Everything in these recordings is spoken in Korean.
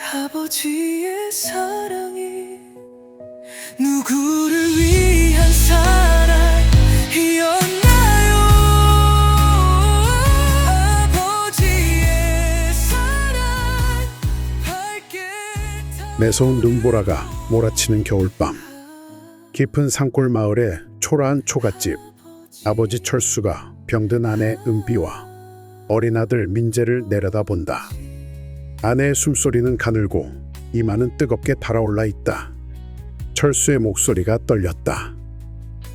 아버지의 사랑이 누구를 위한 사랑이었나요? 아버지의 사랑 밝게. 타 매서운 눈보라가 몰아치는 겨울밤. 깊은 산골 마을의 초라한 초가집. 아버지 철수가 병든 아내 은비와 어린 아들 민재를 내려다본다 아내의 숨소리는 가늘고 이마는 뜨겁게 달아올라 있다. 철수의 목소리가 떨렸다.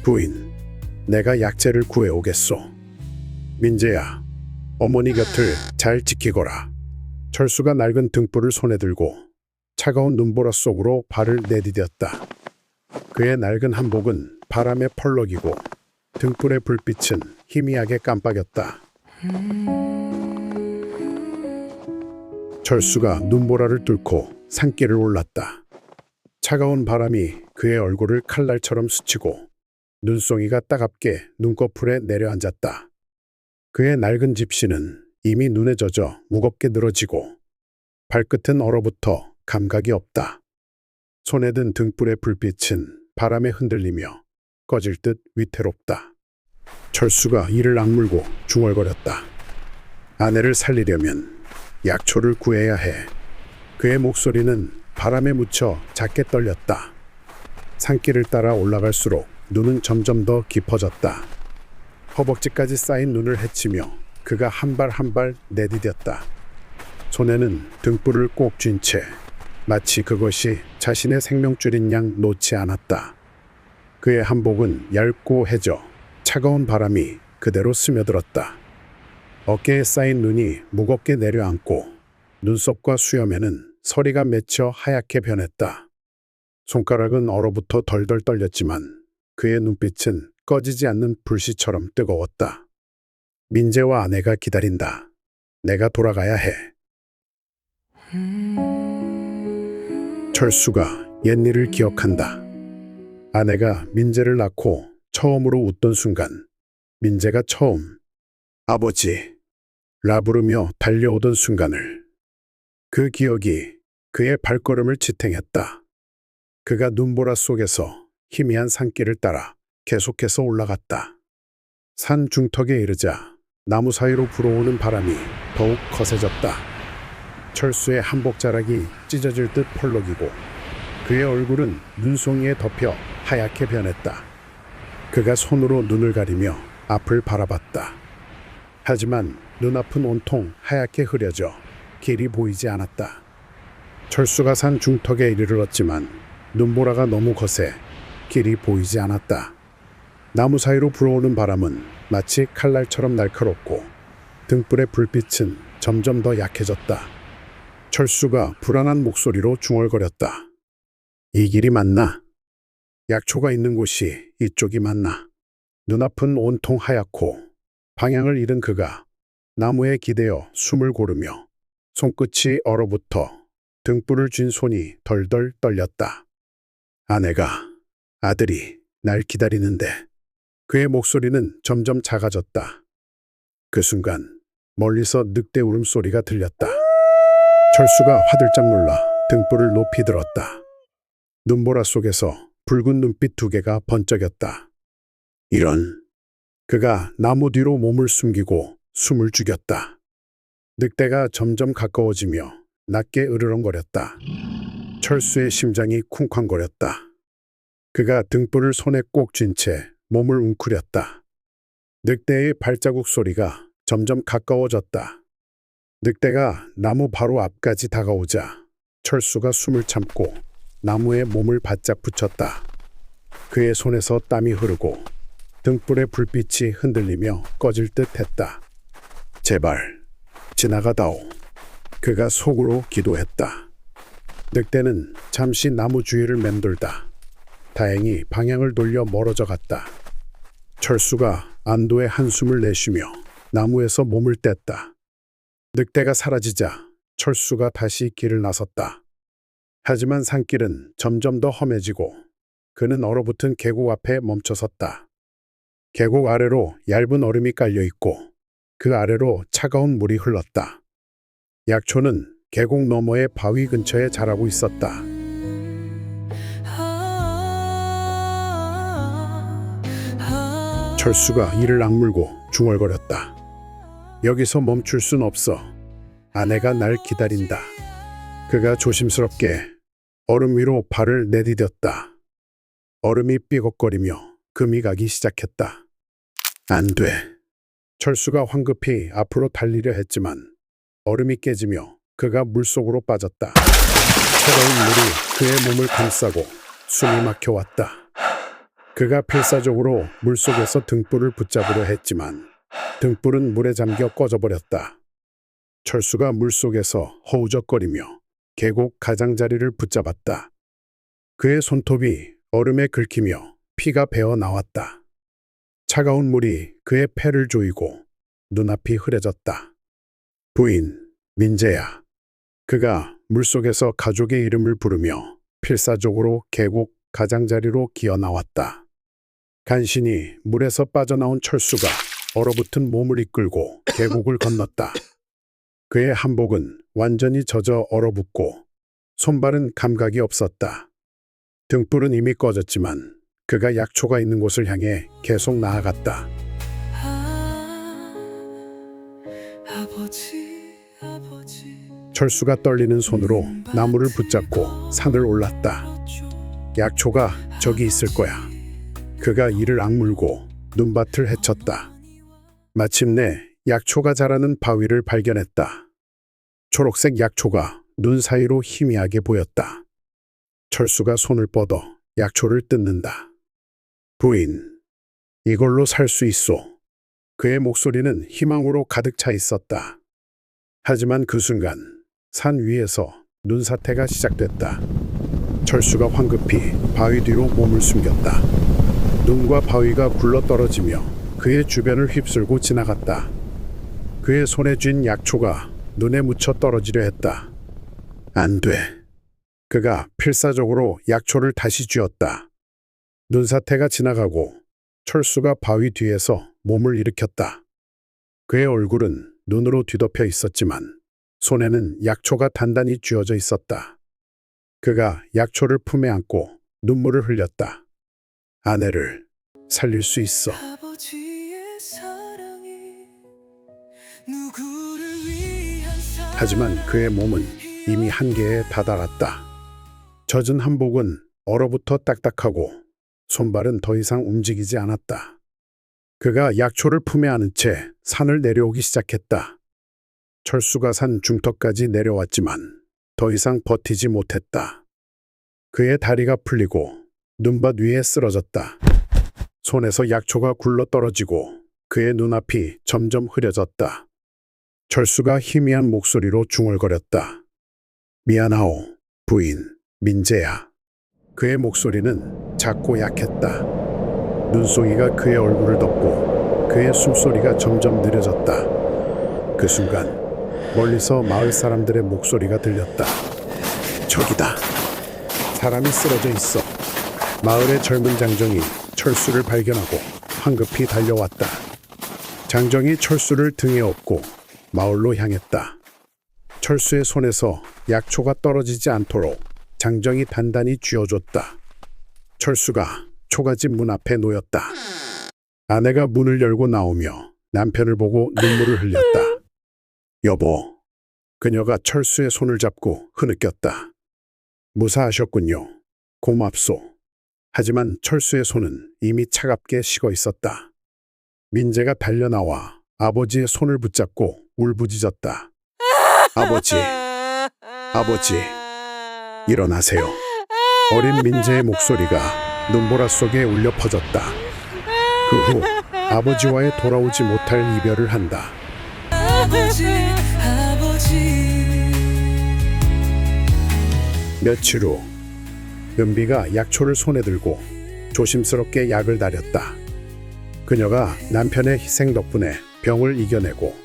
부인 내가 약재를 구해오겠소. 민재야 어머니 곁을 잘 지키거라. 철수가 낡은 등불을 손에 들고 차가운 눈보라 속으로 발을 내디뎠다. 그의 낡은 한복은 바람에 펄럭이고 등불의 불빛은 희미하게 깜빡였다. 철수가 눈보라를 뚫고 산길을 올랐다. 차가운 바람이 그의 얼굴을 칼날처럼 스치고 눈송이가 따갑게 눈꺼풀에 내려앉았다. 그의 낡은 집시는 이미 눈에 젖어 무겁게 늘어지고 발끝은 얼어붙어 감각이 없다. 손에 든 등불의 불빛은 바람에 흔들리며 꺼질 듯 위태롭다. 철수가 이를 악물고 중얼거렸다. 아내를 살리려면 약초를 구해야 해. 그의 목소리는 바람에 묻혀 작게 떨렸다. 산길을 따라 올라갈수록 눈은 점점 더 깊어졌다. 허벅지까지 쌓인 눈을 헤치며 그가 한 발 한 발 내디뎠다. 손에는 등불을 꼭 쥔 채 마치 그것이 자신의 생명줄인 양 놓지 않았다. 그의 한복은 얇고 해져 차가운 바람이 그대로 스며들었다. 어깨에 쌓인 눈이 무겁게 내려앉고 눈썹과 수염에는 서리가 맺혀 하얗게 변했다. 손가락은 얼어붙어 덜덜 떨렸지만 그의 눈빛은 꺼지지 않는 불씨처럼 뜨거웠다. 민재와 아내가 기다린다. 내가 돌아가야 해. 철수가 옛일을 기억한다. 아내가 민재를 낳고 처음으로 웃던 순간, 민재가 처음 아버지 라 부르며 달려오던 순간을 그 기억이 그의 발걸음을 지탱했다. 그가 눈보라 속에서 희미한 산길을 따라 계속해서 올라갔다. 산 중턱에 이르자 나무 사이로 불어오는 바람이 더욱 거세졌다. 철수의 한복 자락이 찢어질 듯 펄럭이고 그의 얼굴은 눈송이에 덮여 하얗게 변했다. 그가 손으로 눈을 가리며 앞을 바라봤다. 하지만 눈앞은 온통 하얗게 흐려져 길이 보이지 않았다. 철수가 산 중턱에 이르렀지만 눈보라가 너무 거세 길이 보이지 않았다. 나무 사이로 불어오는 바람은 마치 칼날처럼 날카롭고 등불의 불빛은 점점 더 약해졌다. 철수가 불안한 목소리로 중얼거렸다. 이 길이 맞나? 약초가 있는 곳이 이쪽이 맞나? 눈앞은 온통 하얗고 방향을 잃은 그가 나무에 기대어 숨을 고르며 손끝이 얼어붙어 등불을 쥔 손이 덜덜 떨렸다. 아내가, 아들이 날 기다리는데 그의 목소리는 점점 작아졌다. 그 순간 멀리서 늑대 울음소리가 들렸다. 철수가 화들짝 놀라 등불을 높이 들었다. 눈보라 속에서 붉은 눈빛 두 개가 번쩍였다. 이런 그가 나무 뒤로 몸을 숨기고 숨을 죽였다. 늑대가 점점 가까워지며 낮게 으르렁거렸다. 철수의 심장이 쿵쾅거렸다. 그가 등불을 손에 꼭 쥔 채 몸을 웅크렸다. 늑대의 발자국 소리가 점점 가까워졌다. 늑대가 나무 바로 앞까지 다가오자 철수가 숨을 참고 나무에 몸을 바짝 붙였다. 그의 손에서 땀이 흐르고 등불의 불빛이 흔들리며 꺼질 듯 했다. 제발, 지나가다오. 그가 속으로 기도했다. 늑대는 잠시 나무 주위를 맴돌다. 다행히 방향을 돌려 멀어져 갔다. 철수가 안도의 한숨을 내쉬며 나무에서 몸을 뗐다. 늑대가 사라지자 철수가 다시 길을 나섰다. 하지만 산길은 점점 더 험해지고 그는 얼어붙은 계곡 앞에 멈춰섰다. 계곡 아래로 얇은 얼음이 깔려 있고 그 아래로 차가운 물이 흘렀다. 약초는 계곡 너머의 바위 근처에 자라고 있었다. 철수가 이를 악물고 중얼거렸다. 여기서 멈출 순 없어. 아내가 날 기다린다. 그가 조심스럽게 얼음 위로 발을 내디뎠다. 얼음이 삐걱거리며 금이 가기 시작했다. 안 돼. 철수가 황급히 앞으로 달리려 했지만 얼음이 깨지며 그가 물속으로 빠졌다. 차가운 물이 그의 몸을 감싸고 숨이 막혀왔다. 그가 필사적으로 물속에서 등불을 붙잡으려 했지만 등불은 물에 잠겨 꺼져버렸다. 철수가 물속에서 허우적거리며 계곡 가장자리를 붙잡았다. 그의 손톱이 얼음에 긁히며 피가 배어 나왔다. 차가운 물이 그의 폐를 조이고 눈앞이 흐려졌다. 부인, 민재야. 그가 물속에서 가족의 이름을 부르며 필사적으로 계곡 가장자리로 기어 나왔다. 간신히 물에서 빠져나온 철수가 얼어붙은 몸을 이끌고 계곡을 건넜다. 그의 한복은 완전히 젖어 얼어붙고 손발은 감각이 없었다. 등불은 이미 꺼졌지만 그가 약초가 있는 곳을 향해 계속 나아갔다. 아버지 철수가 떨리는 손으로 나무를 붙잡고 산을 올랐다. 약초가 저기 있을 거야. 그가 이를 악물고 눈밭을 헤쳤다. 마침내 약초가 자라는 바위를 발견했다. 초록색 약초가 눈 사이로 희미하게 보였다. 철수가 손을 뻗어 약초를 뜯는다. 부인, 이걸로 살 수 있소. 그의 목소리는 희망으로 가득 차 있었다. 하지만 그 순간 산 위에서 눈사태가 시작됐다. 철수가 황급히 바위 뒤로 몸을 숨겼다. 눈과 바위가 굴러 떨어지며 그의 주변을 휩쓸고 지나갔다. 그의 손에 쥔 약초가 눈에 묻혀 떨어지려 했다. 안 돼. 그가 필사적으로 약초를 다시 쥐었다. 눈사태가 지나가고 철수가 바위 뒤에서 몸을 일으켰다. 그의 얼굴은 눈으로 뒤덮여 있었지만 손에는 약초가 단단히 쥐어져 있었다. 그가 약초를 품에 안고 눈물을 흘렸다. 아내를 살릴 수 있어. 하지만 그의 몸은 이미 한계에 다다랐다. 젖은 한복은 얼어붙어 딱딱하고 손발은 더 이상 움직이지 않았다. 그가 약초를 품에 안은 채 산을 내려오기 시작했다. 철수가 산 중턱까지 내려왔지만 더 이상 버티지 못했다. 그의 다리가 풀리고 눈밭 위에 쓰러졌다. 손에서 약초가 굴러 떨어지고 그의 눈앞이 점점 흐려졌다. 철수가 희미한 목소리로 중얼거렸다. 미안하오, 부인, 민재야. 그의 목소리는 작고 약했다. 눈송이가 그의 얼굴을 덮고 그의 숨소리가 점점 느려졌다. 그 순간 멀리서 마을 사람들의 목소리가 들렸다. 저기다. 사람이 쓰러져 있어. 마을의 젊은 장정이 철수를 발견하고 황급히 달려왔다. 장정이 철수를 등에 업고 마을로 향했다. 철수의 손에서 약초가 떨어지지 않도록 장정이 단단히 쥐어줬다. 철수가 초가집 문 앞에 놓였다. 아내가 문을 열고 나오며 남편을 보고 눈물을 흘렸다. 여보, 그녀가 철수의 손을 잡고 흐느꼈다. 무사하셨군요. 고맙소. 하지만 철수의 손은 이미 차갑게 식어 있었다. 민재가 달려나와 아버지의 손을 붙잡고 울부짖었다. 아버지, 아버지, 일어나세요. 어린 민재의 목소리가 눈보라 속에 울려 퍼졌다. 그 후 아버지와의 돌아오지 못할 이별을 한다. 아버지 아버지 며칠 후 은비가 약초를 손에 들고 조심스럽게 약을 다렸다. 그녀가 남편의 희생 덕분에 병을 이겨내고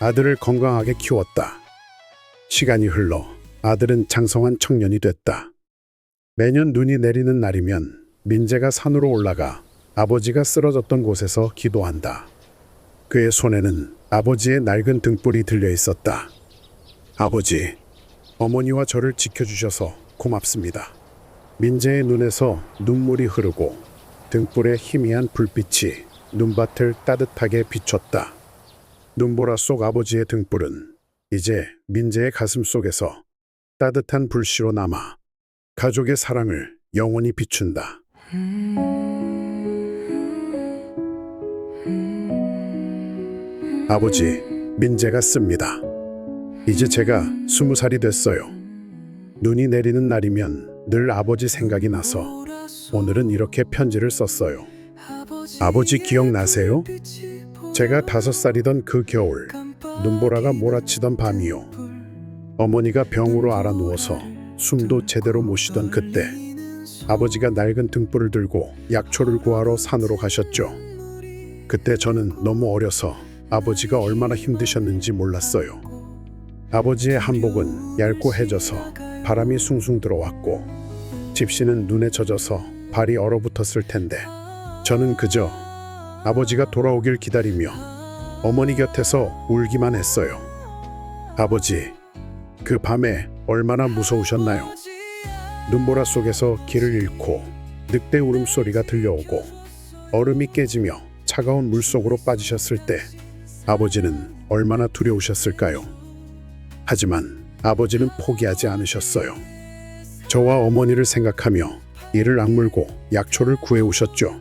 아들을 건강하게 키웠다. 시간이 흘러 아들은 장성한 청년이 됐다. 매년 눈이 내리는 날이면 민재가 산으로 올라가 아버지가 쓰러졌던 곳에서 기도한다. 그의 손에는 아버지의 낡은 등불이 들려 있었다. 아버지, 어머니와 저를 지켜주셔서 고맙습니다. 민재의 눈에서 눈물이 흐르고 등불에 희미한 불빛이 눈밭을 따뜻하게 비췄다. 눈보라 속 아버지의 등불은 이제 민재의 가슴 속에서 따뜻한 불씨로 남아 가족의 사랑을 영원히 비춘다. 아버지, 민재가 씁니다. 이제 제가 스무 살이 됐어요. 눈이 내리는 날이면 늘 아버지 생각이 나서 오늘은 이렇게 편지를 썼어요. 아버지 기억나세요? 제가 다섯 살이던 그 겨울 눈보라가 몰아치던 밤이요. 어머니가 병으로 알아 누워서 숨도 제대로 못 쉬던 그때 아버지가 낡은 등불을 들고 약초를 구하러 산으로 가셨죠. 그때 저는 너무 어려서 아버지가 얼마나 힘드셨는지 몰랐어요. 아버지의 한복은 얇고 해져서 바람이 숭숭 들어왔고 집시는 눈에 젖어서 발이 얼어붙었을 텐데 저는 그저 아버지가 돌아오길 기다리며 어머니 곁에서 울기만 했어요. 아버지, 그 밤에 얼마나 무서우셨나요? 눈보라 속에서 길을 잃고 늑대 울음소리가 들려오고 얼음이 깨지며 차가운 물 속으로 빠지셨을 때 아버지는 얼마나 두려우셨을까요? 하지만 아버지는 포기하지 않으셨어요. 저와 어머니를 생각하며 이를 악물고 약초를 구해 오셨죠.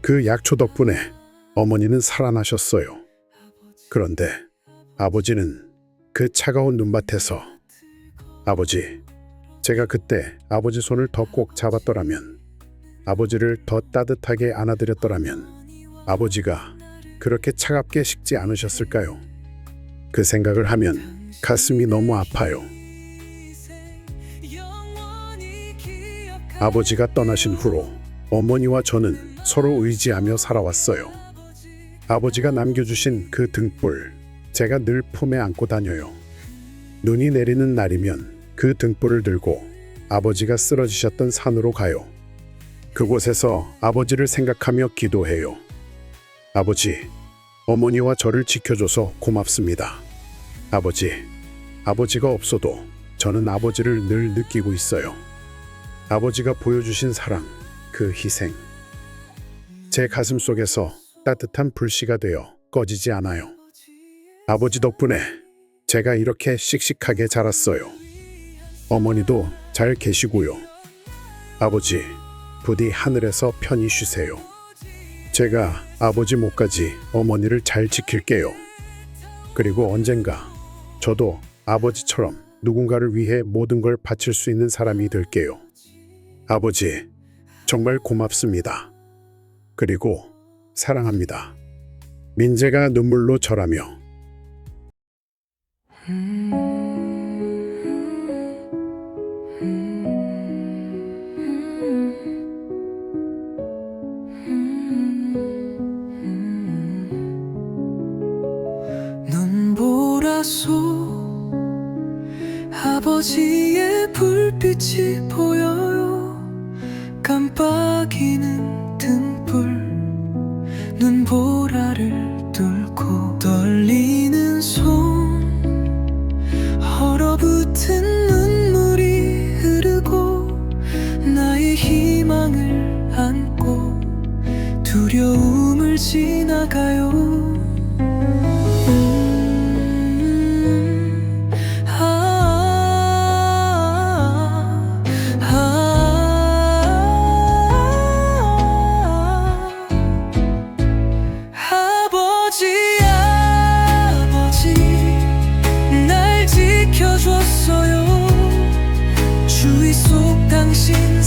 그 약초 덕분에 어머니는 살아나셨어요. 그런데 아버지는 그 차가운 눈밭에서 아버지, 제가 그때 아버지 손을 더 꼭 잡았더라면 아버지를 더 따뜻하게 안아드렸더라면 아버지가 그렇게 차갑게 식지 않으셨을까요? 그 생각을 하면 가슴이 너무 아파요. 아버지가 떠나신 후로 어머니와 저는 서로 의지하며 살아왔어요. 아버지가 남겨주신 그 등불, 제가 늘 품에 안고 다녀요. 눈이 내리는 날이면 그 등불을 들고 아버지가 쓰러지셨던 산으로 가요. 그곳에서 아버지를 생각하며 기도해요. 아버지, 어머니와 저를 지켜줘서 고맙습니다. 아버지, 아버지가 없어도 저는 아버지를 늘 느끼고 있어요. 아버지가 보여주신 사랑, 그 희생. 제 가슴 속에서 따뜻한 불씨가 되어 꺼지지 않아요. 아버지 덕분에 제가 이렇게 씩씩하게 자랐어요. 어머니도 잘 계시고요. 아버지, 부디 하늘에서 편히 쉬세요. 제가 아버지 목까지 어머니를 잘 지킬게요. 그리고 언젠가 저도 아버지처럼 누군가를 위해 모든 걸 바칠 수 있는 사람이 될게요. 아버지, 정말 고맙습니다. 그리고 사랑합니다. 민재가 눈물로 절하며 눈 불빛이 당신